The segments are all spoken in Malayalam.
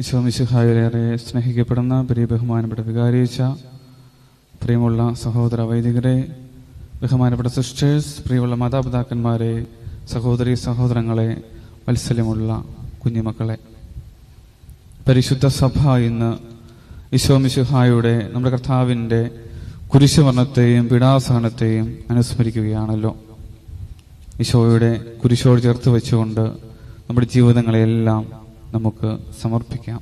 ഈശോമിശുഹായിലേറെ സ്നേഹിക്കപ്പെടുന്ന പ്രിയ ബഹുമാനപ്പെട്ട വികാരിച്ച പ്രിയമുള്ള സഹോദര വൈദികരെ ബഹുമാനപ്പെട്ട സിസ്റ്റേഴ്സ് പ്രിയമുള്ള മാതാപിതാക്കന്മാരെ സഹോദരി സഹോദരങ്ങളെ മത്സല്യമുള്ള കുഞ്ഞുമക്കളെ. പരിശുദ്ധ സഭ ഇന്ന് ഈശോമിശുഹായുടെ നമ്മുടെ കർത്താവിന്റെ കുരിശുമരണത്തെയും പീഡാസഹനത്തെയും അനുസ്മരിക്കുകയാണല്ലോ. ഈശോയുടെ കുരിശോട് ചേർത്ത് വെച്ചുകൊണ്ട് നമ്മുടെ ജീവിതങ്ങളെയെല്ലാം നമുക്ക് സമർപ്പിക്കാം.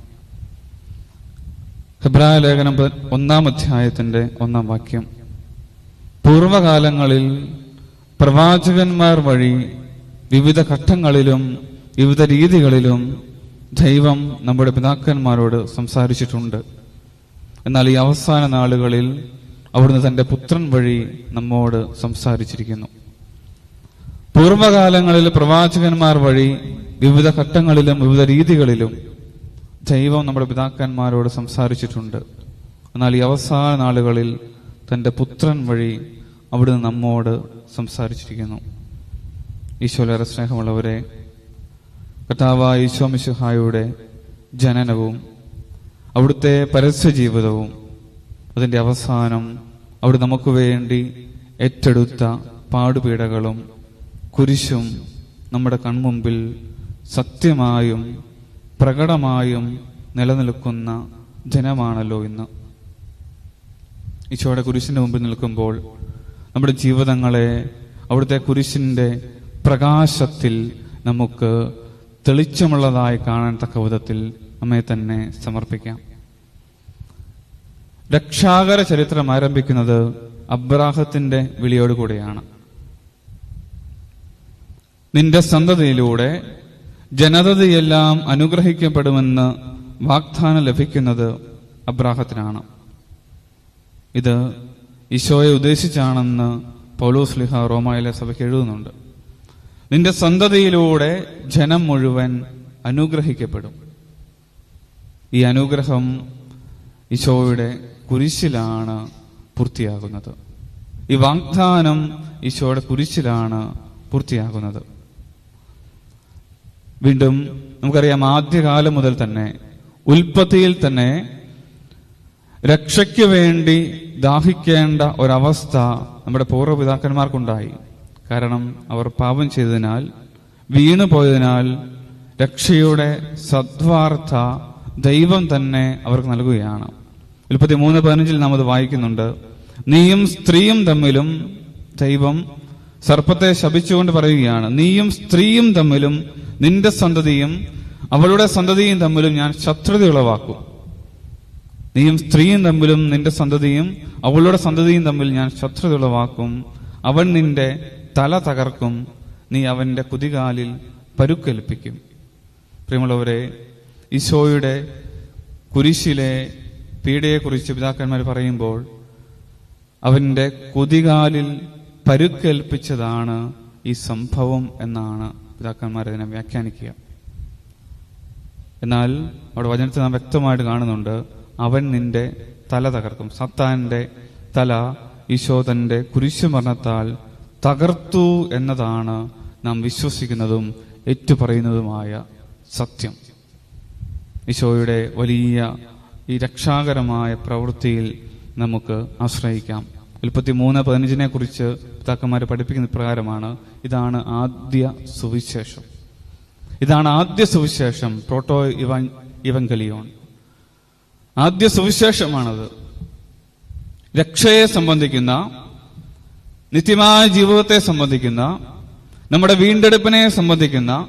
ഹെബ്രായ ലേഖനം ഒന്നാം അധ്യായത്തിന്റെ ഒന്നാം വാക്യം. പൂർവകാലങ്ങളിൽ പ്രവാചകന്മാർ വഴി വിവിധ ഘട്ടങ്ങളിലും വിവിധ രീതികളിലും ദൈവം നമ്മുടെ പിതാക്കന്മാരോട് സംസാരിച്ചിട്ടുണ്ട്. എന്നാൽ ഈ അവസാന നാളുകളിൽ അവിടുന്ന് തന്റെ പുത്രൻ വഴി നമ്മോട് സംസാരിച്ചിരിക്കുന്നു. പൂർവകാലങ്ങളിൽ പ്രവാചകന്മാർ വഴി വിവിധ ഘട്ടങ്ങളിലും വിവിധ രീതികളിലും ദൈവം നമ്മുടെ പിതാക്കന്മാരോട് സംസാരിച്ചിട്ടുണ്ട്. എന്നാൽ ഈ അവസാന നാളുകളിൽ തന്റെ പുത്രൻ വഴി അവിടുന്ന് നമ്മോട് സംസാരിച്ചിരിക്കുന്നു. ഈശോലേറെ സ്നേഹമുള്ളവരെ കർത്താവായ ഈശോ മിശിഹായുടെ ജനനവും അവിടുത്തെ പരസ്യ ജീവിതവും അതിന്റെ അവസാനം അവിടെ നമുക്ക് വേണ്ടി ഏറ്റെടുത്ത പാടുപീടകളും കുരിശും നമ്മുടെ കൺമുമ്പിൽ സത്യമായും പ്രകടമായും നിലനിൽക്കുന്ന ജനമാണല്ലോ ഇന്ന്. ഈശോയുടെ കുരിശിന്റെ മുമ്പിൽ നിൽക്കുമ്പോൾ നമ്മുടെ ജീവിതങ്ങളെ അവിടുത്തെ കുരിശിന്റെ പ്രകാശത്തിൽ നമുക്ക് തെളിച്ചമുള്ളതായി കാണാൻ തക്ക വിധത്തിൽ നമ്മെ തന്നെ സമർപ്പിക്കാം. രക്ഷാകര ചരിത്രം ആരംഭിക്കുന്നത് അബ്രാഹത്തിന്റെ വിളിയോടുകൂടെയാണ്. നിന്റെ സന്തതിയിലൂടെ ജനതയെല്ലാം അനുഗ്രഹിക്കപ്പെടുമെന്ന് വാഗ്ദാനം ലഭിക്കുന്നത് അബ്രാഹത്തിനാണ്. ഇത് ഈശോയെ ഉദ്ദേശിച്ചാണെന്ന് പൗലോസ് ലിഹ റോമായിലെ സഭയ്ക്ക് എഴുതുന്നുണ്ട്. നിന്റെ സന്തതിയിലൂടെ ജനം മുഴുവൻ അനുഗ്രഹിക്കപ്പെടും. ഈ അനുഗ്രഹം ഈശോയുടെ കുരിശിലാണ് പൂർത്തിയാകുന്നത്. ഈ വാഗ്ദാനം ഈശോയുടെ കുരിശിലാണ് പൂർത്തിയാകുന്നത്. വീണ്ടും നമുക്കറിയാം ആദ്യകാലം മുതൽ തന്നെ ഉൽപ്പത്തിയിൽ തന്നെ രക്ഷയ്ക്ക് വേണ്ടി ദാഹിക്കേണ്ട ഒരവസ്ഥ നമ്മുടെ പൂർവപിതാക്കന്മാർക്കുണ്ടായി കാരണം അവർ പാപം ചെയ്തതിനാൽ വീണു പോയതിനാൽ രക്ഷയുടെ സദ്വാർത്ത ദൈവം തന്നെ അവർക്ക് നൽകുകയാണ്. ഉൽപ്പത്തി മൂന്ന് പതിനഞ്ചിൽ നാം അത് വായിക്കുന്നുണ്ട്. നീയും സ്ത്രീയും തമ്മിലും ദൈവം സർപ്പത്തെ ശപിച്ചുകൊണ്ട് പറയുകയാണ്. നീയും സ്ത്രീയും തമ്മിലും നിന്റെ സന്തതിയും അവളുടെ സന്തതിയും തമ്മിലും ഞാൻ ശത്രുത ഉളവാക്കും നീയും സ്ത്രീയും തമ്മിലും നിന്റെ സന്തതിയും അവളുടെ സന്തതിയും തമ്മിൽ ഞാൻ ശത്രുത ഉളവാക്കും അവൻ നിന്റെ തല തകർക്കും. നീ അവന്റെ കുതികാലിൽ പരുക്കേൽപ്പിക്കും. പ്രിയമുള്ളവരെ ഈശോയുടെ കുരിശിലെ പീഡയെക്കുറിച്ച് പിതാക്കന്മാർ പറയുമ്പോൾ അവന്റെ കുതികാലിൽ പരുക്കേൽപ്പിച്ചതാണ് ഈ സംഭവം എന്നാണ് പിതാക്കന്മാർ അതിനെ വ്യാഖ്യാനിക്കുക. എന്നാൽ അവിടെ വചനത്തിൽ നാം വ്യക്തമായിട്ട് കാണുന്നുണ്ട് അവൻ നിന്റെ തല തകർക്കും. സത്താന്റെ തല ഈശോ തന്റെ കുരിശുമരണത്താൽ തകർത്തു എന്നതാണ് നാം വിശ്വസിക്കുന്നതും ഏറ്റുപറയുന്നതുമായ സത്യം. ഈശോയുടെ വലിയ ഈ രക്ഷാകരമായ പ്രവൃത്തിയിൽ നമുക്ക് ആശ്രയിക്കാം. ഉൽപ്പത്തി മൂന്ന് പതിനഞ്ചിനെ കുറിച്ച് പിതാക്കന്മാരെ പഠിപ്പിക്കുന്ന പ്രകാരമാണ് ഇതാണ് ആദ്യ സുവിശേഷം. ഇതാണ് ആദ്യ സുവിശേഷം പ്രോട്ടോ ഇവൻ ഇവങ്കലിയോൺ ആദ്യ സുവിശേഷമാണത്. രക്ഷയെ സംബന്ധിക്കുന്ന നിത്യമായ ജീവിതത്തെ സംബന്ധിക്കുന്ന നമ്മുടെ വീണ്ടെടുപ്പിനെ സംബന്ധിക്കുന്ന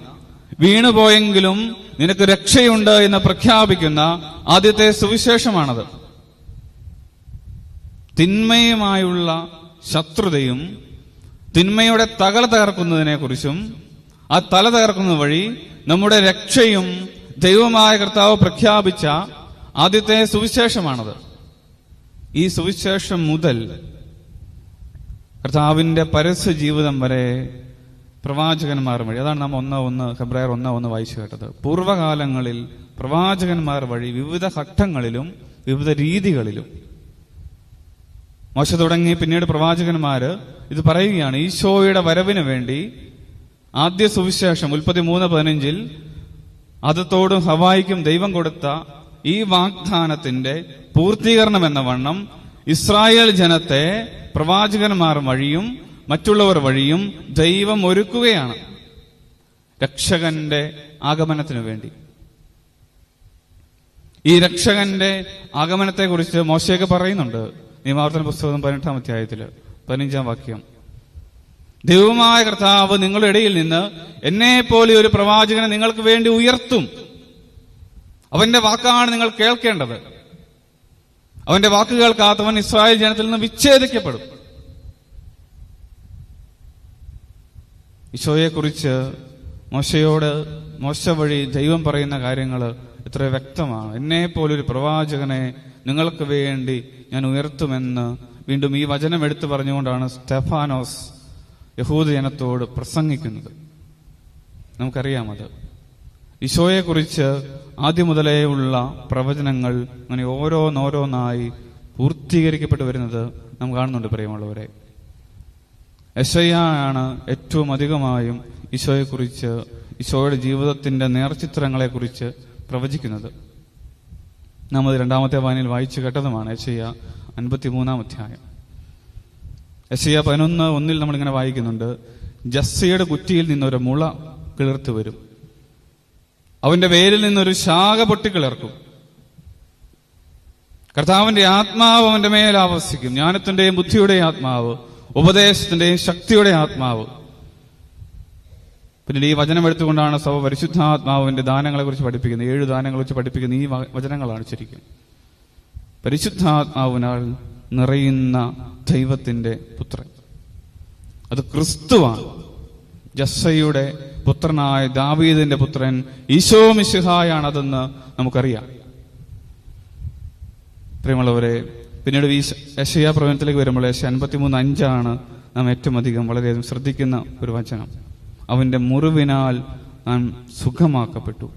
വീണുപോയെങ്കിലും നിനക്ക് രക്ഷയുണ്ട് എന്ന് പ്രഖ്യാപിക്കുന്ന ആദ്യത്തെ സുവിശേഷമാണത്. തിന്മയുമായുള്ള ശത്രുതയും തിന്മയുടെ തകല തകർക്കുന്നതിനെ കുറിച്ചും ആ തല തകർക്കുന്നത് വഴി നമ്മുടെ രക്ഷയും ദൈവമായ കർത്താവ് പ്രഖ്യാപിച്ച ആദ്യത്തെ സുവിശേഷമാണത്. ഈ സുവിശേഷം മുതൽ കർത്താവിന്റെ പരസ്യ ജീവിതം വരെ പ്രവാചകന്മാർ വഴി അതാണ് നാം ഒന്ന് ഒന്ന് ഫെബ്രുവരി ഒന്ന് ഒന്ന് വായിച്ചു കേട്ടത്. പൂർവകാലങ്ങളിൽ പ്രവാചകന്മാർ വഴി വിവിധ ഘട്ടങ്ങളിലും വിവിധ രീതികളിലും മോശ തുടങ്ങി പിന്നീട് പ്രവാചകന്മാര് ഇത് പറയുകയാണ് ഈശോയുടെ വരവിന് വേണ്ടി ആദ്യ സുവിശേഷം ഉൽപ്പത്തി മൂന്ന് പതിനഞ്ചിൽ അതത്തോടും ഹവായിക്കും ദൈവം കൊടുത്ത ഈ വാഗ്ദാനത്തിന്റെ പൂർത്തീകരണം എന്ന വണ്ണം ഇസ്രായേൽ ജനത്തെ പ്രവാചകന്മാർ വഴിയും മറ്റുള്ളവർ വഴിയും ദൈവം ഒരുക്കുകയാണ് രക്ഷകന്റെ ആഗമനത്തിനു വേണ്ടി. ഈ രക്ഷകന്റെ ആഗമനത്തെക്കുറിച്ച് മോശയൊക്കെ പറയുന്നുണ്ട്. നിയമാവർത്തന പുസ്തകം പതിനെട്ടാം അധ്യായത്തിൽ പതിനഞ്ചാം വാക്യം. ദൈവമായ കർത്താവ് നിങ്ങളുടെ ഇടയിൽ നിന്ന് എന്നെ പോലെ ഒരു പ്രവാചകനെ നിങ്ങൾക്ക് വേണ്ടി ഉയർത്തും. അവന്റെ വാക്കാണ് നിങ്ങൾ കേൾക്കേണ്ടത്. അവന്റെ വാക്കുകൾ കാത്തവൻ ഇസ്രായേൽ ജനത്തിൽ നിന്ന് വിച്ഛേദിക്കപ്പെടും. ഈശോയെക്കുറിച്ച് മോശയോട് മോശ വഴി ദൈവം പറയുന്ന കാര്യങ്ങൾ എത്ര വ്യക്തമാണ്. എന്നെ പോലൊരു പ്രവാചകനെ നിങ്ങൾക്ക് വേണ്ടി ഞാൻ ഉയർത്തുമെന്ന് വീണ്ടും ഈ വചനം എടുത്തു പറഞ്ഞുകൊണ്ടാണ് സ്റ്റെഫാനോസ് യഹൂദ ജനത്തോട് പ്രസംഗിക്കുന്നത്. നമുക്കറിയാം അത് ഈശോയെക്കുറിച്ച് ആദ്യം മുതലേ ഉള്ള പ്രവചനങ്ങൾ അങ്ങനെ ഓരോന്നോരോന്നായി പൂർത്തീകരിക്കപ്പെട്ടു വരുന്നത് നാം കാണുന്നുണ്ട് പ്രിയമുള്ളവരെ. യശയാണ് ഏറ്റവും അധികമായും ഈശോയെക്കുറിച്ച് ഈശോയുടെ ജീവിതത്തിന്റെ നേർചിത്രങ്ങളെക്കുറിച്ച് പ്രവചിക്കുന്നത്. നാം അത് രണ്ടാമത്തെ വായനയിൽ വായിച്ചു കേട്ടതുമാണ് യശയ്യ അൻപത്തിമൂന്നാം അധ്യായം. യശയ്യ പതിനൊന്ന് ഒന്നിൽ നമ്മളിങ്ങനെ വായിക്കുന്നുണ്ട്. ജസ്സിയുടെ കുറ്റിയിൽ നിന്നൊരു മുള കിളിർത്തു വരും. അവന്റെ വേരിൽ നിന്നൊരു ശാഖ പൊട്ടി കിളിർക്കും. കർത്താവിന്റെ ആത്മാവ് അവന്റെ മേൽ ആവസിക്കും. ജ്ഞാനത്തിന്റെയും ബുദ്ധിയുടെയും ആത്മാവ് ഉപദേശത്തിന്റെയും ശക്തിയുടെ ആത്മാവ്. പിന്നീട് ഈ വചനം എടുത്തുകൊണ്ടാണ് സഭ പരിശുദ്ധാത്മാവിന്റെ ദാനങ്ങളെ കുറിച്ച് പഠിപ്പിക്കുന്നത്. ഏഴ് ദാനങ്ങളെ കുറിച്ച് പഠിപ്പിക്കുന്ന ഈ വചനങ്ങളാണ് ശരിക്കും. പരിശുദ്ധാത്മാവിനാൽ നിറയുന്ന ദൈവത്തിന്റെ പുത്രൻ. അത് ക്രിസ്തുവാണ്. ജസ്സയുടെ പുത്രനായ ദാവീദിന്റെ പുത്രൻ ഈശോ മിശിഹായാണ് അതെന്ന് നമുക്കറിയാം. പ്രിയമുള്ളവരെ പിന്നീട് ഈ യശയ പ്രവചനത്തിലേക്ക് വരുമ്പോൾ യശ അൻപത്തിമൂന്ന് അഞ്ചാണ് നാം ഏറ്റവും അധികം വളരെയധികം ശ്രദ്ധിക്കുന്ന ഒരു വചനം. അവന്റെ മുറിവിനാൽ നാം സുഖമാക്കപ്പെട്ടു.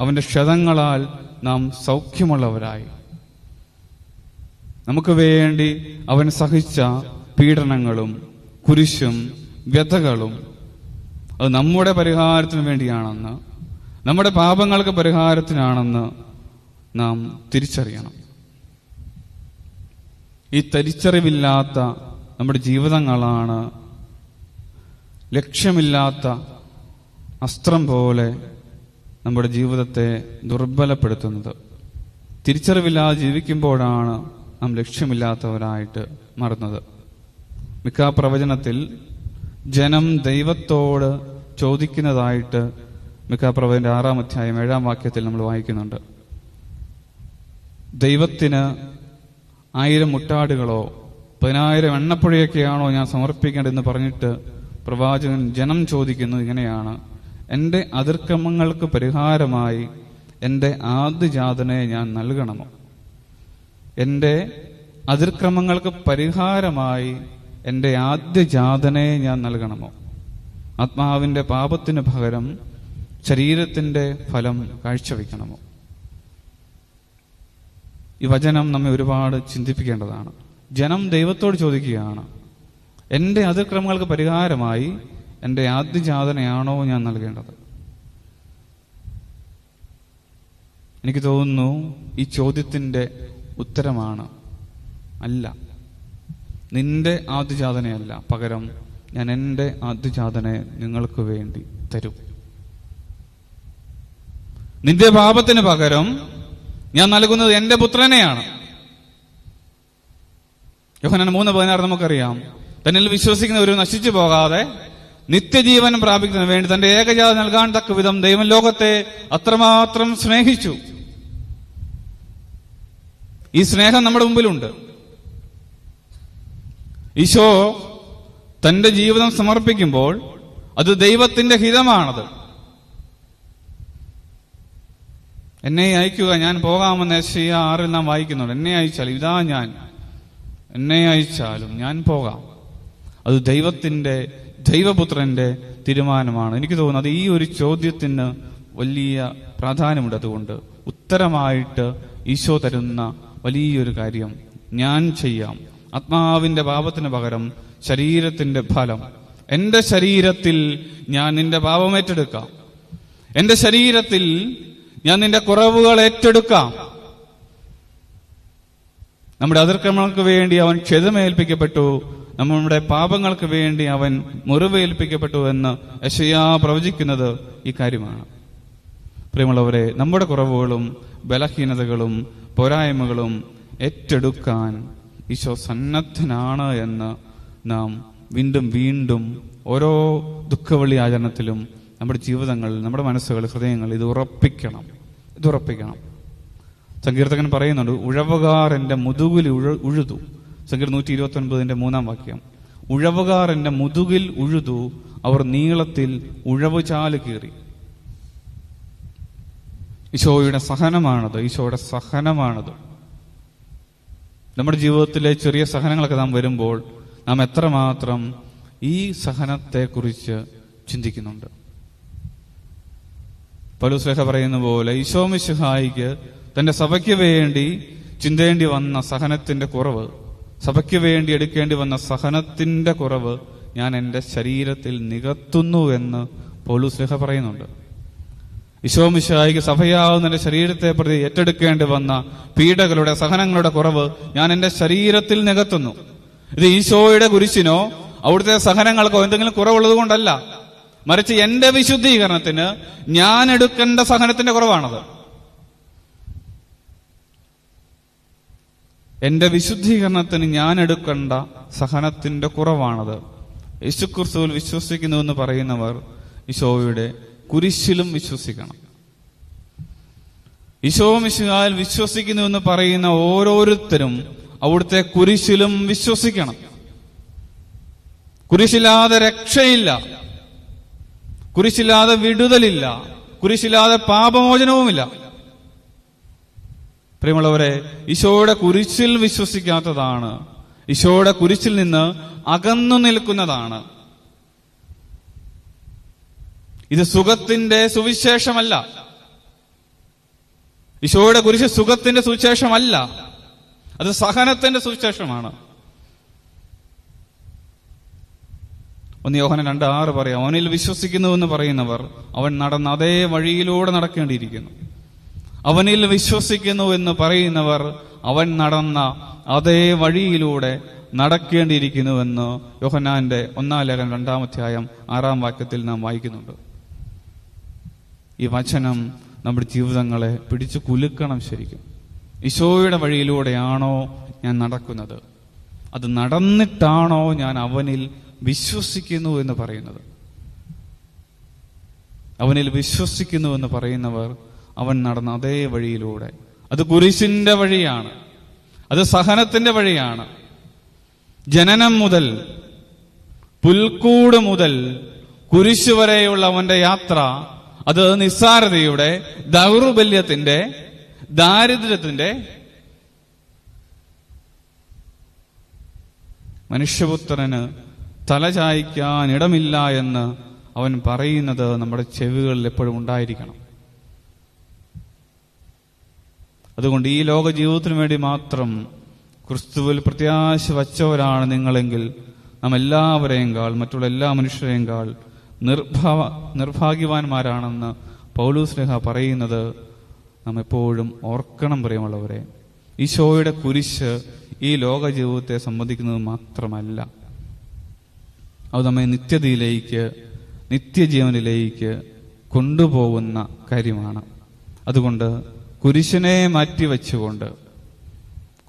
അവന്റെ ക്ഷതങ്ങളാൽ നാം സൗഖ്യമുള്ളവരായി. നമുക്ക് വേണ്ടി അവൻ സഹിച്ച പീഡനങ്ങളും കുരിശും വ്യഥകളും അത് നമ്മുടെ പരിഹാരത്തിന് വേണ്ടിയാണെന്ന് നമ്മുടെ പാപങ്ങൾക്ക് പരിഹാരത്തിനാണെന്ന് നാം തിരിച്ചറിയണം. ഈ തിരിച്ചറിവില്ലാത്ത നമ്മുടെ ജീവിതങ്ങളാണ് ലക്ഷ്യമില്ലാത്ത അസ്ത്രം പോലെ നമ്മുടെ ജീവിതത്തെ ദുർബലപ്പെടുത്തുന്നത്. തിരിച്ചറിവില്ലാതെ ജീവിക്കുമ്പോഴാണ് നാം ലക്ഷ്യമില്ലാത്തവരായിട്ട് മാറുന്നത്. മിക്ക പ്രവചനത്തിൽ ജനം ദൈവത്തോട് ചോദിക്കുന്നതായിട്ട് മിക്ക പ്രവചന്റെ ആറാം അധ്യായം ഏഴാം വാക്യത്തിൽ നമ്മൾ വായിക്കുന്നുണ്ട്. ദൈവത്തിന് ആയിരം മുട്ടാടുകളോ പതിനായിരം എണ്ണപ്പുഴയൊക്കെയാണോ ഞാൻ സമർപ്പിക്കേണ്ടതെന്ന് പറഞ്ഞിട്ട് പ്രവാചകൻ ജനം ചോദിക്കുന്നു ഇങ്ങനെയാണ് എന്റെ അതിർക്രമങ്ങൾക്ക് പരിഹാരമായി എന്റെ ആദ്യജാതനെ ഞാൻ നൽകണമോ? എന്റെ അതിർക്രമങ്ങൾക്ക് പരിഹാരമായി എന്റെ ആദ്യജാതനെ ഞാൻ നൽകണമോ? ആത്മാവിന്റെ പാപത്തിന് പകരം ശരീരത്തിന്റെ ഫലം കാഴ്ചവെക്കണമോ? ഈ വചനം നമ്മെ ഒരുപാട് ചിന്തിപ്പിക്കേണ്ടതാണ്. ജനം ദൈവത്തോട് ചോദിക്കുകയാണ് എന്റെ അതിക്രമങ്ങൾക്ക് പരിഹാരമായി എന്റെ ആദ്യജാതനയാണോ ഞാൻ നൽകേണ്ടത്? എനിക്ക് തോന്നുന്നു ഈ ചോദ്യത്തിന്റെ ഉത്തരമാണ് അല്ല. നിന്റെ ആദ്യജാതനയല്ല പകരം ഞാൻ എന്റെ ആദ്യജാതനെ നിങ്ങൾക്ക് വേണ്ടി തരും. നിന്റെ പാപത്തിന് പകരം ഞാൻ നൽകുന്നത് എന്റെ പുത്രനെയാണ്. യോഹനാൻ മൂന്ന് പതിനാറ് നമുക്കറിയാം. തന്നിൽ വിശ്വസിക്കുന്ന ഒരു നശിച്ചു പോകാതെ നിത്യജീവൻ പ്രാപിക്കുന്നതിന് വേണ്ടി തന്റെ ഏകജാത നൽകാൻ തക്ക വിധം ദൈവം ലോകത്തെ അത്രമാത്രം സ്നേഹിച്ചു. ഈ സ്നേഹം നമ്മുടെ മുമ്പിലുണ്ട്. ഈശോ തന്റെ ജീവിതം സമർപ്പിക്കുമ്പോൾ അത് ദൈവത്തിന്റെ ഹിതമാണത്. എന്നെ അയക്കുക ഞാൻ പോകാമെന്ന് യശയ്യ ആറിൽ നാം വായിക്കുന്നുണ്ട്. എന്നെ അയച്ചാൽ ഇതാ ഞാൻ. എന്നെ അയച്ചാലും ഞാൻ പോകാം. അത് ദൈവത്തിന്റെ ദൈവപുത്രന്റെ തീരുമാനമാണ്. എനിക്ക് തോന്നുന്നു അത് ഈ ഒരു ചോദ്യത്തിന് വലിയ പ്രാധാന്യമുണ്ട്. അതുകൊണ്ട് ഉത്തരമായിട്ട് ഈശോ തരുന്ന വലിയൊരു കാര്യം ഞാൻ ചെയ്യാം. ആത്മാവിന്റെ പാപത്തിന് പകരം ശരീരത്തിന്റെ ഫലം. എന്റെ ശരീരത്തിൽ ഞാൻ നിന്റെ പാപം ഏറ്റെടുക്കാം. എന്റെ ശരീരത്തിൽ ഞാൻ നിന്റെ കുറവുകൾ ഏറ്റെടുക്കാം. നമ്മുടെ അതിർക്രമങ്ങൾക്ക് വേണ്ടി അവൻ ക്ഷതമേൽപ്പിക്കപ്പെട്ടു. നമ്മുടെ പാപങ്ങൾക്ക് വേണ്ടി അവൻ മുറിവേൽപ്പിക്കപ്പെട്ടു എന്ന് യശയാ പ്രവചിക്കുന്നത് ഈ കാര്യമാണ്. പ്രിയമുള്ളവരെ നമ്മുടെ കുറവുകളും ബലഹീനതകളും പോരായ്മകളും ഏറ്റെടുക്കാൻ ഈശോ സന്നദ്ധനാണ് എന്ന് നാം വീണ്ടും വീണ്ടും ഓരോ ദുഃഖവള്ളി ആചരണത്തിലും നമ്മുടെ ജീവിതങ്ങൾ നമ്മുടെ മനസ്സുകൾ ഹൃദയങ്ങൾ ഇത് ഉറപ്പിക്കണം. ഇത് ഉറപ്പിക്കണം. സങ്കീർത്തകൻ പറയുന്നുണ്ട് ഉഴവുകാർ എന്റെ മുതുകിൽ ഉഴ- ഉഴുതു. സങ്കീർത്തം നൂറ്റി ഇരുപത്തി ഒൻപതിന്റെ മൂന്നാം വാക്യം. ഉഴവുകാർ എന്റെ മുതുകിൽ ഉഴുതു അവർ നീളത്തിൽ ഉഴവുചാൽ കീറി. ഈശോയുടെ സഹനമാണത് ഈശോയുടെ സഹനമാണത്. നമ്മുടെ ജീവിതത്തിലെ ചെറിയ സഹനങ്ങളൊക്കെ നാം വരുമ്പോൾ നാം എത്രമാത്രം ഈ സഹനത്തെക്കുറിച്ച് ചിന്തിക്കുന്നുണ്ട്. പലുസ്ലേഖ പറയുന്ന പോലെ ഈശോ മിശിഹായിക്ക് തന്റെ സഭയ്ക്ക് വേണ്ടി ചിന്തേണ്ടി വന്ന സഹനത്തിന്റെ കുറവ് സഭയ്ക്ക് വേണ്ടി എടുക്കേണ്ടി വന്ന സഹനത്തിന്റെ കുറവ് ഞാൻ എന്റെ ശരീരത്തിൽ നികത്തുന്നു എന്ന് പൗലുസ്ലേഖ പറയുന്നുണ്ട്. വിശ്വമിശായിക്ക് സഭയാവുന്ന എന്റെ ശരീരത്തെ പ്രതി ഏറ്റെടുക്കേണ്ടി വന്ന പീഡകളുടെ സഹനങ്ങളുടെ കുറവ് ഞാൻ എന്റെ ശരീരത്തിൽ നികത്തുന്നു. ഇത് ഈശോയുടെ കുരിശിനോ അവിടുത്തെ സഹനങ്ങൾക്കോ എന്തെങ്കിലും കുറവുള്ളത് കൊണ്ടല്ല. മറിച്ച് എന്റെ വിശുദ്ധീകരണത്തിന് ഞാൻ എടുക്കേണ്ട സഹനത്തിന്റെ കുറവാണത്. എന്റെ വിശുദ്ധീകരണത്തിന് ഞാൻ എടുക്കേണ്ട സഹനത്തിന്റെ കുറവാണത്. യേശുക്രിസ്തുവിൽ വിശ്വസിക്കുന്നു എന്ന് പറയുന്നവർ ഈശോയുടെ കുരിശിലും വിശ്വസിക്കണം. ഈശോ മിശുഹായിൽ വിശ്വസിക്കുന്നു എന്ന് പറയുന്ന ഓരോരുത്തരും അവിടുത്തെ കുരിശിലും വിശ്വസിക്കണം. കുരിശില്ലാതെ രക്ഷയില്ല. കുരിശില്ലാതെ വിടുതലില്ല. കുരിശില്ലാതെ പാപമോചനവുമില്ല. പ്രിയമുള്ളവരെ ഈശോയുടെ കുരിശിൽ വിശ്വസിക്കാത്തതാണ്. ഈശോയുടെ കുരിശിൽ നിന്ന് അകന്നു നിൽക്കുന്നതാണ്. ഇത് സുഖത്തിന്റെ സുവിശേഷമല്ല. ഈശോയുടെ കുരിശ് സുഖത്തിന്റെ സുവിശേഷമല്ല. അത് സഹനത്തിന്റെ സുവിശേഷമാണ്. ഒന്ന് യോഹന രണ്ട് ആറ് പറയാം അവനിൽ വിശ്വസിക്കുന്നു എന്ന് പറയുന്നവർ അവൻ നടന്ന അതേ വഴിയിലൂടെ നടക്കേണ്ടിയിരിക്കുന്നു. അവനിൽ വിശ്വസിക്കുന്നു എന്ന് പറയുന്നവർ അവൻ നടന്ന അതേ വഴിയിലൂടെ നടക്കേണ്ടിയിരിക്കുന്നുവെന്ന് യോഹനാന്റെ ഒന്നാം ലേഖനം രണ്ടാമധ്യായം ആറാം വാക്യത്തിൽ നാം വായിക്കുന്നുണ്ട്. ഈ വചനം നമ്മുടെ ജീവിതങ്ങളെ പിടിച്ചു കുലുക്കണം ശരിക്കും. ഈശോയുടെ വഴിയിലൂടെയാണോ ഞാൻ നടക്കുന്നത്? അത് നടന്നിട്ടാണോ ഞാൻ അവനിൽ വിശ്വസിക്കുന്നു എന്ന് പറയുന്നത്? അവനിൽ വിശ്വസിക്കുന്നു എന്ന് പറയുന്നവർ അവൻ നടന്ന അതേ വഴിയിലൂടെ. അത് കുരിശിന്റെ വഴിയാണ്. അത് സഹനത്തിന്റെ വഴിയാണ്. ജനനം മുതൽ പുൽക്കൂട് മുതൽ കുരിശ് വരെയുള്ള അവന്റെ യാത്ര അത് നിസ്സാരതയുടെ ദൗർബല്യത്തിന്റെ ദാരിദ്ര്യത്തിന്റെ മനുഷ്യപുത്രന് തലചായ്ക്കാൻ ഇടമില്ല എന്ന് അവൻ പറയുന്നത് നമ്മുടെ ചെവികളിൽ എപ്പോഴും ഉണ്ടായിരിക്കണം. അതുകൊണ്ട് ഈ ലോക ജീവിതത്തിനു വേണ്ടി മാത്രം ക്രിസ്തുവിൽ പ്രത്യാശ വച്ചവരാണ് നിങ്ങളെങ്കിൽ നാം എല്ലാവരെയും കാൾ മറ്റുള്ള എല്ലാ മനുഷ്യരെയും കാൾ നിർഭാവ നിർഭാഗ്യവാന്മാരാണെന്ന് പൗലൂസ്ലേഹ പറയുന്നത് നാം എപ്പോഴും ഓർക്കണം പ്രിയമുള്ളവരെ. ഈശോയുടെ കുരിശ് ഈ ലോക ജീവിതത്തെ സംബന്ധിക്കുന്നത് മാത്രമല്ല. അത് നമ്മെ നിത്യതയിലേക്ക് നിത്യജീവനിലേക്ക് കൊണ്ടുപോകുന്ന കാര്യമാണ്. അതുകൊണ്ട് കുരിശിനെ മാറ്റിവെച്ചുകൊണ്ട്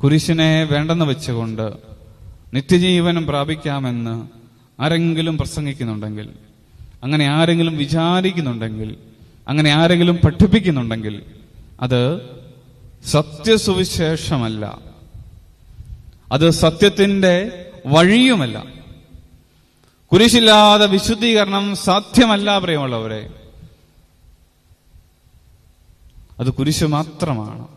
കുരിശിനെ വേണ്ടെന്ന് വെച്ചുകൊണ്ട് നിത്യജീവനം പ്രാപിക്കാമെന്ന് ആരെങ്കിലും പ്രസംഗിക്കുന്നുണ്ടെങ്കിൽ അങ്ങനെ ആരെങ്കിലും വിചാരിക്കുന്നുണ്ടെങ്കിൽ അങ്ങനെ ആരെങ്കിലും പഠിപ്പിക്കുന്നുണ്ടെങ്കിൽ അത് സത്യസുവിശേഷമല്ല. അത് സത്യത്തിന്റെ വഴിയുമല്ല. കുരിശില്ലാതെ വിശുദ്ധീകരണം സാധ്യമല്ല പ്രിയമുള്ളവരെ. അത് കുരിശു മാത്രമാണ്.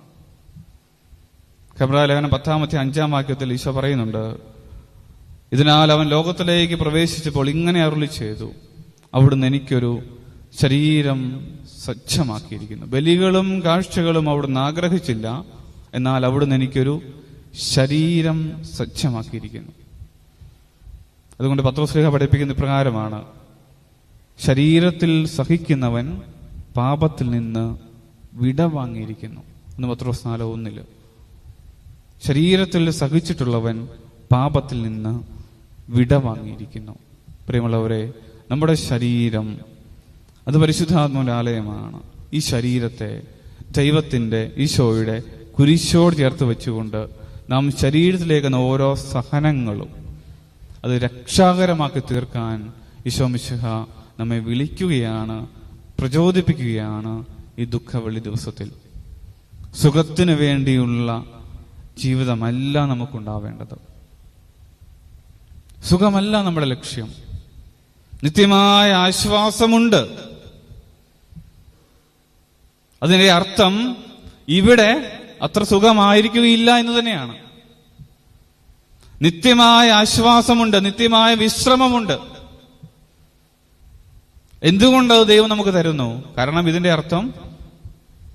ഖബ്രാലേഖനം പത്താമത്തെ അഞ്ചാം വാക്യത്തിൽ ഈശോ പറയുന്നുണ്ട് ഇതിനാൽ അവൻ ലോകത്തിലേക്ക് പ്രവേശിച്ചപ്പോൾ ഇങ്ങനെ അരുളി ചെയ്തു അവിടുന്ന് എനിക്കൊരു ശരീരം സജ്ജമാക്കിയിരിക്കുന്നു. ബലികളും കാഴ്ചകളും അവിടുന്ന് ആഗ്രഹിച്ചില്ല എന്നാൽ അവിടുന്ന് എനിക്കൊരു ശരീരം സജ്ജമാക്കിയിരിക്കുന്നു. അതുകൊണ്ട് പത്രോസ്ലിഹ പഠിപ്പിക്കുന്ന ഇപ്രകാരമാണ് ശരീരത്തിൽ സഹിക്കുന്നവൻ പാപത്തിൽ നിന്ന് വിട വാങ്ങിയിരിക്കുന്നു എന്ന് പത്രോസ് നാലോ ഒന്നിൽ. ശരീരത്തിൽ സഹിച്ചിട്ടുള്ളവൻ പാപത്തിൽ നിന്ന് വിട വാങ്ങിയിരിക്കുന്നു പ്രിയമുള്ളവരെ നമ്മുടെ ശരീരം അത് പരിശുദ്ധാത്മാവിന്റെ ആലയമാണ് ഈ ശരീരത്തെ ദൈവത്തിന്റെ ഈശോയുടെ കുരിശോട് ചേർത്ത് വെച്ചുകൊണ്ട് നാം ശരീരത്തിലേക്കുന്ന ഓരോ സഹനങ്ങളും അത് രക്ഷാകരമാക്കി തീർക്കാൻ ഈശോ മിശിഹ നമ്മെ വിളിക്കുകയാണ് പ്രചോദിപ്പിക്കുകയാണ് ഈ ദുഃഖവെള്ളി ദിവസത്തിൽ. സുഖത്തിന് വേണ്ടിയുള്ള ജീവിതമല്ല നമുക്കുണ്ടാവേണ്ടത്. സുഖമല്ല നമ്മുടെ ലക്ഷ്യം. നിത്യമായ ആശ്വാസമുണ്ട്. അതിന്റെ അർത്ഥം ഇവിടെ അത്ര സുഖമായിരിക്കുകയില്ല എന്ന് തന്നെയാണ്. നിത്യമായ ആശ്വാസമുണ്ട് നിത്യമായ വിശ്രമമുണ്ട്. എന്തുകൊണ്ട് അത് ദൈവം നമുക്ക് തരുന്നു? കാരണം ഇതിന്റെ അർത്ഥം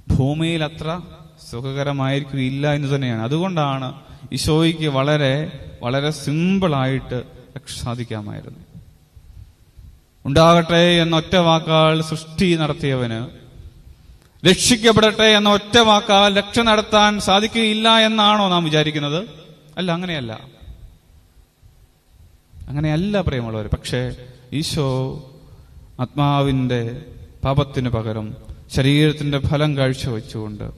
ഭൂമിയിൽ അത്ര സുഖകരമായിരിക്കില്ല എന്ന് തന്നെയാണ്. അതുകൊണ്ടാണ് ഈശോയ്ക്ക് വളരെ വളരെ സിമ്പിളായിട്ട് സാധിക്കാമായിരുന്നു. ഉണ്ടാകട്ടെ എന്ന ഒറ്റ വാക്കാൽ സൃഷ്ടി നടത്തിയവന് രക്ഷിക്കപ്പെടട്ടെ എന്ന ഒറ്റ വാക്കാൽ രക്ഷ നടത്താൻ സാധിക്കുകയില്ല എന്നാണോ നാം വിചാരിക്കുന്നത്? അല്ല അങ്ങനെയല്ല. അങ്ങനെയല്ല പ്രിയമുള്ളവർ പക്ഷേ ഈശോ ആത്മാവിന്റെ പാപത്തിന് പകരം ശരീരത്തിന്റെ ഫലം കാഴ്ചവെച്ചുകൊണ്ട്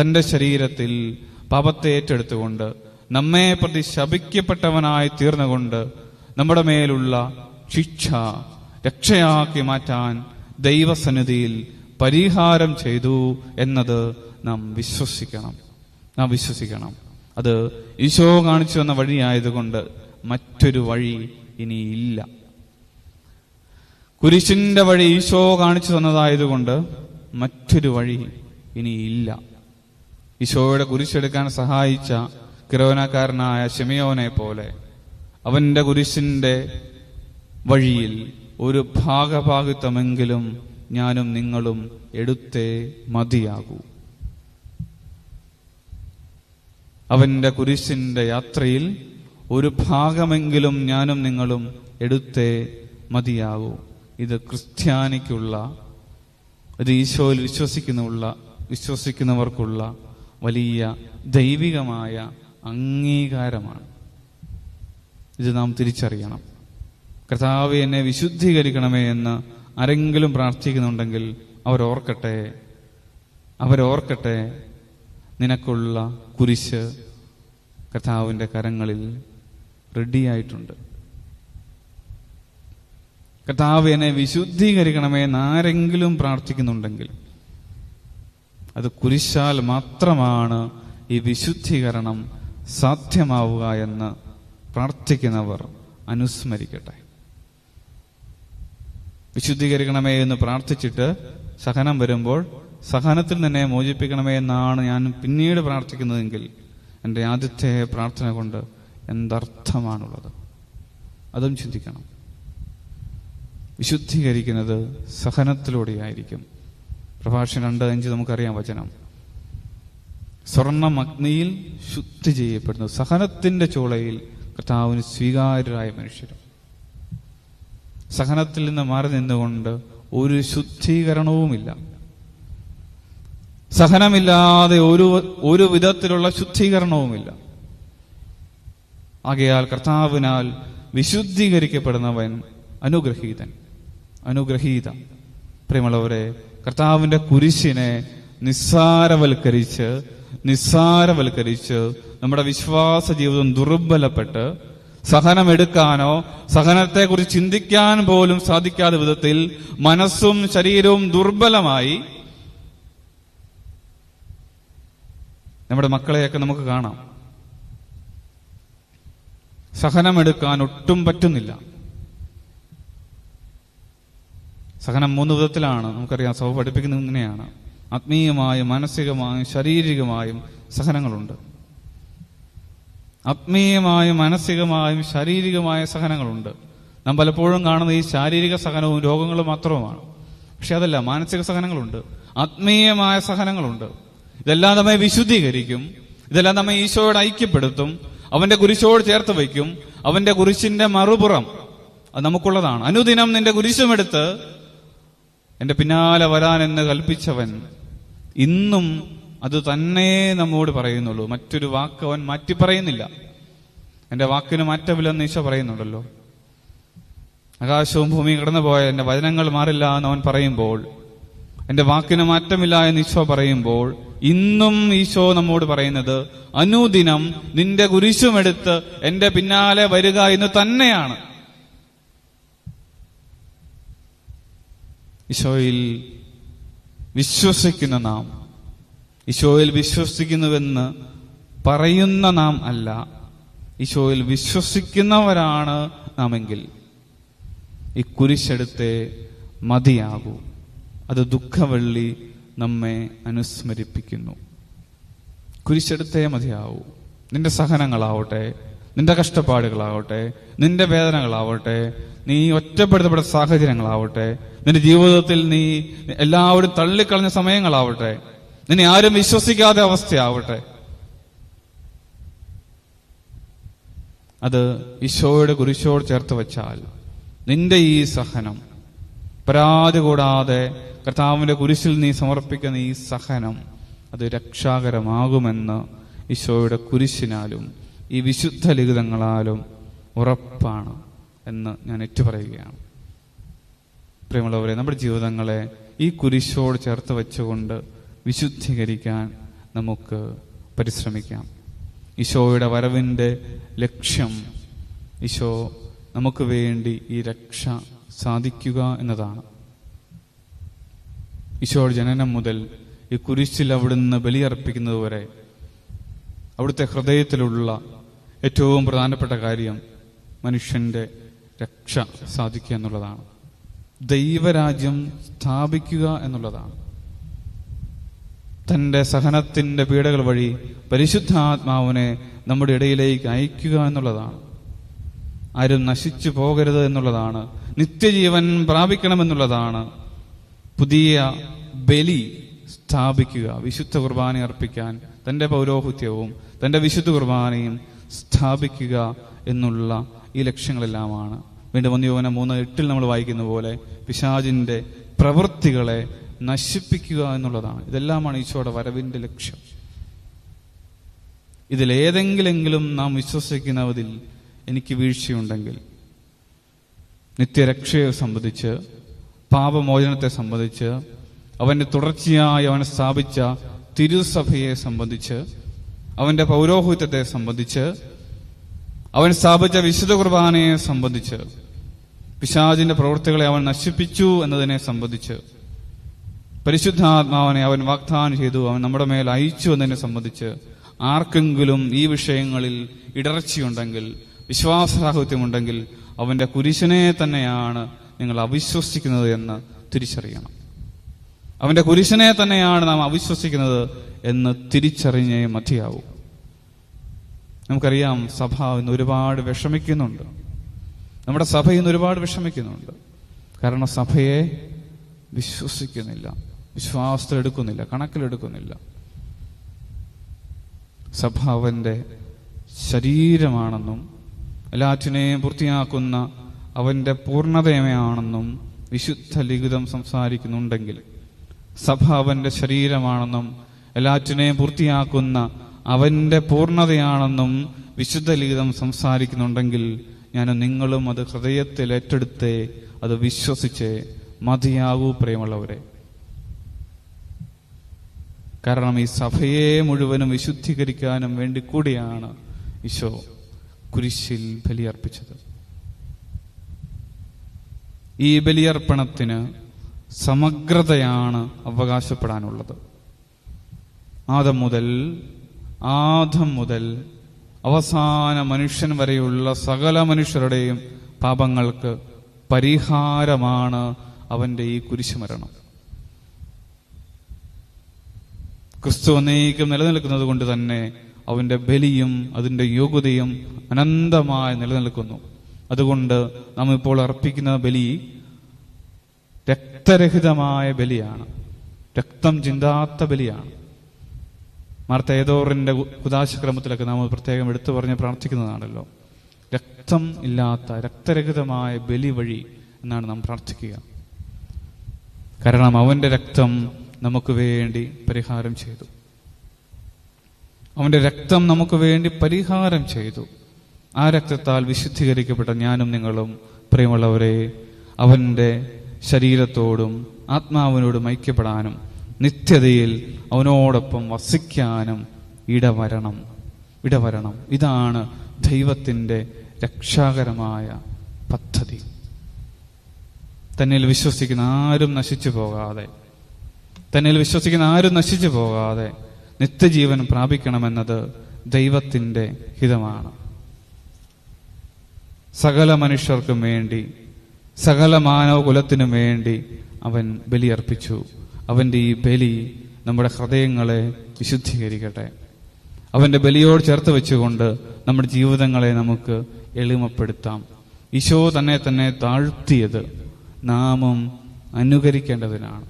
തന്റെ ശരീരത്തിൽ പാപത്തെ ഏറ്റെടുത്തുകൊണ്ട് നമ്മെ പ്രതി ശപിക്കപ്പെട്ടവനായി തീർന്നുകൊണ്ട് നമ്മുടെ മേലുള്ള ശിക്ഷ രക്ഷയാക്കി മാറ്റാൻ ദൈവസന്നിധിയിൽ പരിഹാരം ചെയ്തു എന്നത് നാം വിശ്വസിക്കണം. നാം വിശ്വസിക്കണം. അത് ഈശോ കാണിച്ചു വന്ന വഴിയായതുകൊണ്ട് മറ്റൊരു വഴി ഇനിയില്ല. കുരിശിന്റെ വഴി ഈശോ കാണിച്ചു തന്നതായതുകൊണ്ട് മറ്റൊരു വഴി ഇനിയില്ല ഈശോയുടെ കുരിശെടുക്കാൻ സഹായിച്ച കിരോനക്കാരനായ ഷെമിയോനെ പോലെ അവന്റെ കുരിശിന്റെ വഴിയിൽ ഒരു ഭാഗഭാഗിത്വമെങ്കിലും ഞാനും നിങ്ങളും എടുത്തേ മതിയാകൂ. അവന്റെ കുരിശിന്റെ യാത്രയിൽ ഒരു ഭാഗമെങ്കിലും ഞാനും നിങ്ങളും എടുത്തേ മതിയാകൂ. ഇത് ക്രിസ്ത്യാനിക്കുള്ള ഒരു ഈശോയിൽ വിശ്വസിക്കുന്നുള്ള വിശ്വസിക്കുന്നവർക്കുള്ള വലിയ ദൈവികമായ അംഗീകാരമാണ്. ഇത് നാം തിരിച്ചറിയണം. കർത്താവ് എന്നെ വിശുദ്ധീകരിക്കണമേ എന്ന് ആരെങ്കിലും പ്രാർത്ഥിക്കുന്നുണ്ടെങ്കിൽ അവരോർക്കട്ടെ അവരോർക്കട്ടെ. നിനക്കുള്ള കുരിശ് കർത്താവിന്റെ കരങ്ങളിൽ റെഡിയായിട്ടുണ്ട്. കർത്താവ് എന്നെ വിശുദ്ധീകരിക്കണമേ എന്നാരെങ്കിലും പ്രാർത്ഥിക്കുന്നുണ്ടെങ്കിൽ അത് കുരിശാൽ മാത്രമാണ് ഈ വിശുദ്ധീകരണം സാധ്യമാവുക എന്ന് പ്രാർത്ഥിക്കുന്നവർ അനുസ്മരിക്കട്ടെ. വിശുദ്ധീകരിക്കണമേ എന്ന് പ്രാർത്ഥിച്ചിട്ട് സഹനം വരുമ്പോൾ സഹനത്തിൽ നിന്നെ മോചിപ്പിക്കണമേ എന്നാണ് ഞാൻ പിന്നീട് പ്രാർത്ഥിക്കുന്നതെങ്കിൽ എന്റെ ആദ്യത്തെ പ്രാർത്ഥന കൊണ്ട് എന്തർത്ഥമാണുള്ളത്? അതും ചിന്തിക്കണം. വിശുദ്ധീകരിക്കുന്നത് സഹനത്തിലൂടെയായിരിക്കും. പ്രഭാഷണം രണ്ട് അഞ്ച് നമുക്കറിയാം വചനം. സ്വർണം അഗ്നിയിൽ ശുദ്ധി ചെയ്യപ്പെടുന്നു. സഹനത്തിന്റെ ചൂളയിൽ കർത്താവിന് സ്വീകാര്യരായ മനുഷ്യരും സഹനത്തിൽ നിന്ന് മാറി നിന്നുകൊണ്ട് ഒരു ശുദ്ധീകരണവുമില്ല. സഹനമില്ലാതെ ഒരു ഒരു വിധത്തിലുള്ള ശുദ്ധീകരണവുമില്ല. ആകയാൽ കർത്താവിനാൽ വിശുദ്ധീകരിക്കപ്പെടുന്നവൻ അനുഗ്രഹീതൻ. അനുഗ്രഹീത. പ്രിയമുള്ളവരെ കർത്താവിന്റെ കുരിശിനെ നിസ്സാരവൽക്കരിച്ച് നിസ്സാരവൽക്കരിച്ച് നമ്മുടെ വിശ്വാസ ജീവിതം ദുർബലപ്പെട്ട് സഹനമെടുക്കാനോ സഹനത്തെക്കുറിച്ച് ചിന്തിക്കാൻ പോലും സാധിക്കാത്ത വിധത്തിൽ മനസ്സും ശരീരവും ദുർബലമായി നമ്മുടെ മക്കളെയൊക്കെ നമുക്ക് കാണാം. സഹനമെടുക്കാൻ ഒട്ടും പറ്റുന്നില്ല. സഹനം മൂന്ന് വിധത്തിലാണ്. നമുക്കറിയാം സഭ പഠിപ്പിക്കുന്നത് ഇങ്ങനെയാണ്. ആത്മീയമായും മാനസികമായും ശാരീരികമായും സഹനങ്ങളുണ്ട്. ആത്മീയമായും മാനസികമായും ശാരീരികമായ സഹനങ്ങളുണ്ട്. നാം പലപ്പോഴും കാണുന്ന ഈ ശാരീരിക സഹനവും രോഗങ്ങളും മാത്രവുമാണ്. പക്ഷെ അതല്ല മാനസിക സഹനങ്ങളുണ്ട്. ആത്മീയമായ സഹനങ്ങളുണ്ട്. ഇതെല്ലാം നമ്മെ വിശുദ്ധീകരിക്കും. ഇതെല്ലാം നമ്മെ ഈശോയോട് ഐക്യപ്പെടുത്തും. അവന്റെ കുരിശോട് ചേർത്ത് വയ്ക്കും. അവന്റെ കുരിശിന്റെ മറുപുറം അത് നമുക്കുള്ളതാണ്. അനുദിനം നിന്റെ കുരിശുമെടുത്ത് എന്റെ പിന്നാലെ വരാൻ എന്ന് കൽപ്പിച്ചവൻ ഇന്നും അത് തന്നെ നമ്മോട് പറയുന്നുള്ളൂ. മറ്റൊരു വാക്ക് അവൻ മാറ്റി പറയുന്നില്ല. എന്റെ വാക്കിന് മാറ്റമില്ലെന്ന് ഈശോ പറയുന്നുണ്ടല്ലോ. ആകാശവും ഭൂമിയും കടന്നു പോയ എന്റെ വചനങ്ങൾ മാറില്ല എന്ന് അവൻ പറയുമ്പോൾ എന്റെ വാക്കിന് മാറ്റമില്ല എന്ന് ഈശോ പറയുമ്പോൾ ഇന്നും ഈശോ നമ്മോട് പറയുന്നത് അനുദിനം നിന്റെ കുരിശുമെടുത്ത് എന്റെ പിന്നാലെ വരിക എന്ന് തന്നെയാണ്. ഈശോയിൽ വിശ്വസിക്കുന്ന നാം ഈശോയിൽ വിശ്വസിക്കുന്നുവെന്ന് പറയുന്ന നാം അല്ല ഈശോയിൽ വിശ്വസിക്കുന്നവരാണ് നാമെങ്കിൽ. ഈ കുരിശെടുത്തെ മതിയാകൂ. അത് ദുഃഖവള്ളി നമ്മെ അനുസ്മരിപ്പിക്കുന്നു. കുരിശെടുത്തേ മതിയാവൂ നിന്റെ സഹനങ്ങളാവട്ടെ നിന്റെ കഷ്ടപ്പാടുകളാവട്ടെ നിന്റെ വേദനകളാവട്ടെ നീ ഒറ്റപ്പെടുത്തപ്പെട്ട സാഹചര്യങ്ങളാവട്ടെ നിന്റെ ജീവിതത്തിൽ നീ എല്ലാവരും തള്ളിക്കളഞ്ഞ സമയങ്ങളാവട്ടെ നിന്നെ ആരും വിശ്വസിക്കാതെ അവസ്ഥയാവട്ടെ. അത് ഈശോയുടെ കുരിശോട് ചേർത്ത് വെച്ചാൽ നിന്റെ ഈ സഹനം പരാതി കൂടാതെ കർത്താവിന്റെ കുരിശിൽ നീ സമർപ്പിക്കുന്ന ഈ സഹനം അത് രക്ഷാകരമാകുമെന്ന് ഈശോയുടെ കുരിശിനാലും ഈ വിശുദ്ധ ലിഖിതങ്ങളാലും ഉറപ്പാണ് എന്ന് ഞാൻ ഏറ്റുപറയുകയാണ്. പ്രിയമുള്ളവരെ നമ്മുടെ ജീവിതങ്ങളെ ഈ കുരിശോട് ചേർത്ത് വെച്ചുകൊണ്ട് വിശുദ്ധീകരിക്കാൻ നമുക്ക് പരിശ്രമിക്കാം. ഈശോയുടെ വരവിന്റെ ലക്ഷ്യം ഈശോ നമുക്ക് വേണ്ടി ഈ രക്ഷ സാധിക്കുക എന്നതാണ്. ഈശോയുടെ ജനനം മുതൽ ഈ കുരിശിൽ അവിടുന്ന് ബലിയർപ്പിക്കുന്നതുവരെ അവിടുത്തെ ഹൃദയത്തിലുള്ള ഏറ്റവും പ്രധാനപ്പെട്ട കാര്യം മനുഷ്യന്റെ രക്ഷ സാധിക്കുക എന്നുള്ളതാണ്. ദൈവരാജ്യം സ്ഥാപിക്കുക എന്നുള്ളതാണ്. തന്റെ സഹനത്തിന്റെ പീഡകൾ വഴി പരിശുദ്ധാത്മാവിനെ നമ്മുടെ ഇടയിലേക്ക് അയക്കുക എന്നുള്ളതാണ്. ആരും നശിച്ചു പോകരുത് എന്നുള്ളതാണ്. നിത്യജീവൻ പ്രാപിക്കണമെന്നുള്ളതാണ്. പുതിയ ബലി സ്ഥാപിക്കുക വിശുദ്ധ കുർബാന അർപ്പിക്കാൻ തന്റെ പൗരോഹിത്യവും തന്റെ വിശുദ്ധ കുർബാനയും സ്ഥാപിക്കുക എന്നുള്ള ഈ ലക്ഷ്യങ്ങളെല്ലാമാണ്. വീണ്ടും ഒന്ന് യോവന മൂന്ന് എട്ടിൽ നമ്മൾ വായിക്കുന്ന പോലെ പിശാജിന്റെ പ്രവൃത്തികളെ നശിപ്പിക്കുക എന്നുള്ളതാണ്. ഇതെല്ലാമാണ് ഈശോയുടെ വരവിന്റെ ലക്ഷ്യം. ഇതിലേതെങ്കിലെങ്കിലും നാം വിശ്വസിക്കുന്നതിൽ എനിക്ക് വീഴ്ചയുണ്ടെങ്കിൽ നിത്യരക്ഷയെ സംബന്ധിച്ച് പാപമോചനത്തെ സംബന്ധിച്ച് അവന്റെ തുടർച്ചയായി അവനെ സ്ഥാപിച്ച തിരുസഭയെ സംബന്ധിച്ച് അവന്റെ പൗരോഹിത്യത്തെ സംബന്ധിച്ച് അവൻ സ്ഥാപിച്ച വിശുദ്ധ കുർബാനയെ സംബന്ധിച്ച് പിശാജിന്റെ പ്രവൃത്തികളെ അവൻ നശിപ്പിച്ചു എന്നതിനെ സംബന്ധിച്ച് പരിശുദ്ധാത്മാവനെ അവൻ വാഗ്ദാനം ചെയ്തു അവൻ നമ്മുടെ മേൽ അയച്ചു എന്നതിനെ സംബന്ധിച്ച് ആർക്കെങ്കിലും ഈ വിഷയങ്ങളിൽ ഇടർച്ചയുണ്ടെങ്കിൽ വിശ്വാസരാഹിത്യമുണ്ടെങ്കിൽ അവന്റെ കുരിശനെ തന്നെയാണ് നിങ്ങൾ അവിശ്വസിക്കുന്നത് എന്ന് തിരിച്ചറിയണം. അവന്റെ കുരിശനെ തന്നെയാണ് നാം അവിശ്വസിക്കുന്നത് എന്ന് തിരിച്ചറിഞ്ഞേ മതിയാവൂ. നമുക്കറിയാം സഭ ഇന്ന് ഒരുപാട് വിഷമിക്കുന്നുണ്ട്. നമ്മുടെ സഭ ഇന്ന് ഒരുപാട് വിഷമിക്കുന്നുണ്ട്. കാരണം സഭയെ വിശ്വസിക്കുന്നില്ല. വിശ്വാസത്തിലെടുക്കുന്നില്ല കണക്കിലെടുക്കുന്നില്ല. സഭ അവന്റെ ശരീരമാണെന്നും എല്ലാറ്റിനെയും പൂർത്തിയാക്കുന്ന അവന്റെ പൂർണതയാണെന്നും വിശുദ്ധ ലിഖിതം സംസാരിക്കുന്നുണ്ടെങ്കിൽ സഭ അവന്റെ ശരീരമാണെന്നും എല്ലാറ്റിനെയും പൂർത്തിയാക്കുന്ന അവന്റെ പൂർണതയാണെന്നും വിശുദ്ധ ലിഖിതം സംസാരിക്കുന്നുണ്ടെങ്കിൽ ഞാൻ നിങ്ങളും അത് ഹൃദയത്തിൽ ഏറ്റെടുത്തേ അത് വിശ്വസിച്ച്. മതിയാകൂ പ്രിയമുള്ളവരെ. കാരണം ഈ സഭയെ മുഴുവനും വിശുദ്ധീകരിക്കാനും വേണ്ടി കൂടിയാണ് ഈശോ കുരിശിൽ ബലിയർപ്പിച്ചത്. ഈ ബലിയർപ്പണത്തിന് സമഗ്രതയാണ് അവകാശപ്പെടാനുള്ളത്. ആദം മുതൽ ആദം മുതൽ അവസാന മനുഷ്യൻ വരെയുള്ള സകല മനുഷ്യരുടെയും പാപങ്ങൾക്ക് പരിഹാരമാണ് അവന്റെ ഈ കുരിശുമരണം. ക്രിസ്തു അനേകം നിലനിൽക്കുന്നത് കൊണ്ട് തന്നെ അവന്റെ ബലിയും അതിന്റെ യോഗ്യതയും അനന്തമായി നിലനിൽക്കുന്നു. അതുകൊണ്ട് നാം ഇപ്പോൾ അർപ്പിക്കുന്ന ബലി രക്തരഹിതമായ ബലിയാണ്. രക്തം ചിന്താത്ത ബലിയാണ്. മാർത്ത ഏതോറിന്റെ കുദാശക്രമത്തിലൊക്കെ നാം പ്രത്യേകം എടുത്തു പറഞ്ഞ് പ്രാർത്ഥിക്കുന്നതാണല്ലോ. രക്തം ഇല്ലാത്ത രക്തരഹിതമായ ബലി വഴി എന്നാണ് നാം പ്രാർത്ഥിക്കുക. കാരണം അവന്റെ രക്തം നമുക്ക് വേണ്ടി പരിഹാരം ചെയ്തു. അവന്റെ രക്തം നമുക്ക് വേണ്ടി പരിഹാരം ചെയ്തു. ആ രക്തത്താൽ വിശുദ്ധീകരിക്കപ്പെട്ട ഞാനും നിങ്ങളും പ്രിയമുള്ളവരെ അവന്റെ ശരീരത്തോടും ആത്മാവിനോടും ഐക്യപ്പെടാനും നിത്യതയിൽ അവനോടൊപ്പം വസിക്കാനും ഇടവരണം ഇടവരണം. ഇതാണ് ദൈവത്തിന്റെ രക്ഷാകരമായ പദ്ധതി. തന്നിൽ വിശ്വസിക്കുന്ന ആരും നശിച്ചു പോകാതെ തന്നിൽ വിശ്വസിക്കുന്ന ആരും നശിച്ചു പോകാതെ നിത്യജീവൻ പ്രാപിക്കണമെന്നത് ദൈവത്തിന്റെ ഹിതമാണ്. സകല മനുഷ്യർക്കും വേണ്ടി സകല മാനവകുലത്തിനും വേണ്ടി അവൻ ബലിയർപ്പിച്ചു. അവന്റെ ഈ ബലി നമ്മുടെ ഹൃദയങ്ങളെ വിശുദ്ധീകരിക്കട്ടെ. അവന്റെ ബലിയോട് ചേർത്ത് വെച്ചുകൊണ്ട് നമ്മുടെ ജീവിതങ്ങളെ നമുക്ക് എളിമപ്പെടുത്താം. ഈശോ തന്നെ തന്നെ താഴ്ത്തിയത് നാമം അനുകരിക്കേണ്ടതിനാണ്.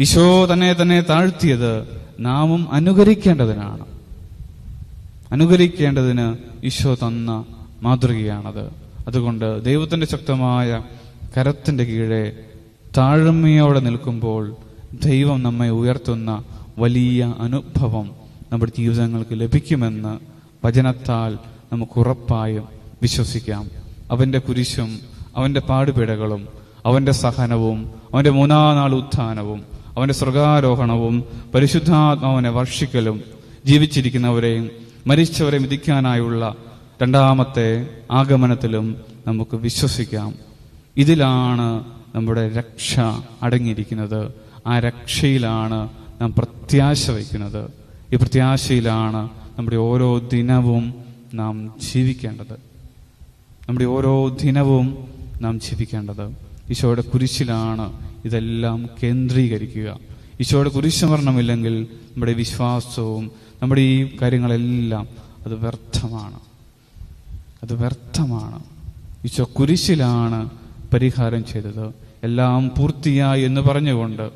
ഈശോ തന്നെ തന്നെ താഴ്ത്തിയത് നാമം അനുകരിക്കേണ്ടതിനാണ്. അനുകരിക്കേണ്ടതിന് ഈശോ തന്ന മാതൃകയാണത്. അതുകൊണ്ട് ദൈവത്തിന്റെ ശക്തമായ കരത്തിന്റെ കീഴെ താഴ്മയോടെ നിൽക്കുമ്പോൾ ദൈവം നമ്മെ ഉയർത്തുന്ന വലിയ അനുഭവം നമ്മുടെ ജീവിതങ്ങൾക്ക് ലഭിക്കുമെന്ന് വചനത്താൽ നമുക്ക് ഉറപ്പായും വിശ്വസിക്കാം. അവന്റെ കുരിശും അവന്റെ പാടുപിടകളും അവന്റെ സഹനവും അവന്റെ മൂന്നാം നാൾ ഉത്ഥാനവും അവന്റെ സ്വർഗാരോഹണവും പരിശുദ്ധാത്മാവനെ വർഷിക്കലും ജീവിച്ചിരിക്കുന്നവരെയും മരിച്ചവരെ വിധിക്കാനായുള്ള രണ്ടാമത്തെ ആഗമനത്തിലും നമുക്ക് വിശ്വസിക്കാം. ഇതിലാണ് നമ്മുടെ രക്ഷ അടങ്ങിയിരിക്കുന്നത്. ആ രക്ഷയിലാണ് നാം പ്രത്യാശ വയ്ക്കുന്നത്. ഈ പ്രത്യാശയിലാണ് നമ്മുടെ ഓരോ ദിനവും നാം ജീവിക്കേണ്ടത്. നമ്മുടെ ഓരോ ദിനവും നാം ജീവിക്കേണ്ടത്. ഈശോയുടെ കുരിശിലാണ് ഇതെല്ലാം കേന്ദ്രീകരിക്കുക. ഈശോയുടെ കുരിശമരണമില്ലെങ്കിൽ നമ്മുടെ വിശ്വാസവും നമ്മുടെ ഈ കാര്യങ്ങളെല്ലാം അത് വ്യർത്ഥമാണ്. അത് വ്യർത്ഥമാണ്. ഈശോ കുരിശിലാണ് പരിഹാരം ചെയ്തത്. എല്ലാം പൂർത്തിയായി എന്ന് പറഞ്ഞുകൊണ്ട്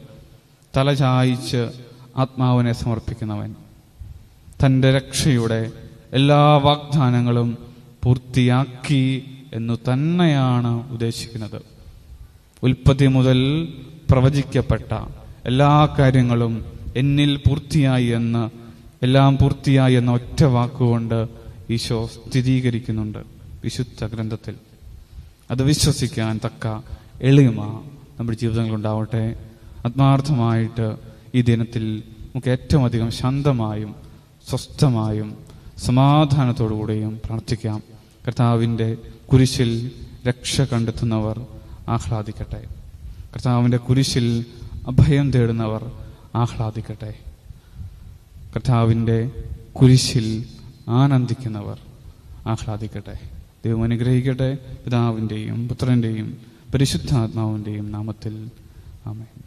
തലചായിച്ച് ആത്മാവിനെ സമർപ്പിക്കുന്നവൻ. തന്റെ രക്ഷയുടെ എല്ലാ വാഗ്ദാനങ്ങളും പൂർത്തിയാക്കി എന്ന് തന്നെയാണ് ഉദ്ദേശിക്കുന്നത്. ഉൽപ്പത്തി മുതൽ പ്രവചിക്കപ്പെട്ട എല്ലാ കാര്യങ്ങളും എന്നിൽ പൂർത്തിയായി എന്ന് എല്ലാം പൂർത്തിയായി എന്ന ഒറ്റ വാക്കുകൊണ്ട് ഈശോ സ്ഥിരീകരിക്കുന്നുണ്ട് വിശുദ്ധ ഗ്രന്ഥത്തിൽ. അത് വിശ്വസിക്കാൻ തക്ക എളിമ നമ്മുടെ ജീവിതങ്ങളിൽ ഉണ്ടാവട്ടെ ആത്മാർത്ഥമായിട്ട് ഈ ദിനത്തിൽ നമുക്ക് ഏറ്റവും അധികം ശാന്തമായും സ്വസ്ഥമായും സമാധാനത്തോടുകൂടിയും പ്രാർത്ഥിക്കാം. കർത്താവിന്റെ കുരിശിൽ രക്ഷ കണ്ടെത്തുന്നവർ ആഹ്ലാദിക്കട്ടെ. കർത്താവിന്റെ കുരിശിൽ അഭയം തേടുന്നവർ ആഹ്ലാദിക്കട്ടെ. കർത്താവിന്റെ കുരിശിൽ ആനന്ദിക്കുന്നവർ ആഹ്ലാദിക്കട്ടെ. ദൈവം അനുഗ്രഹിക്കട്ടെ. പിതാവിന്റെയും പുത്രന്റെയും പരിശുദ്ധാത്മാവിന്റെയും നാമത്തിൽ. ആമേൻ.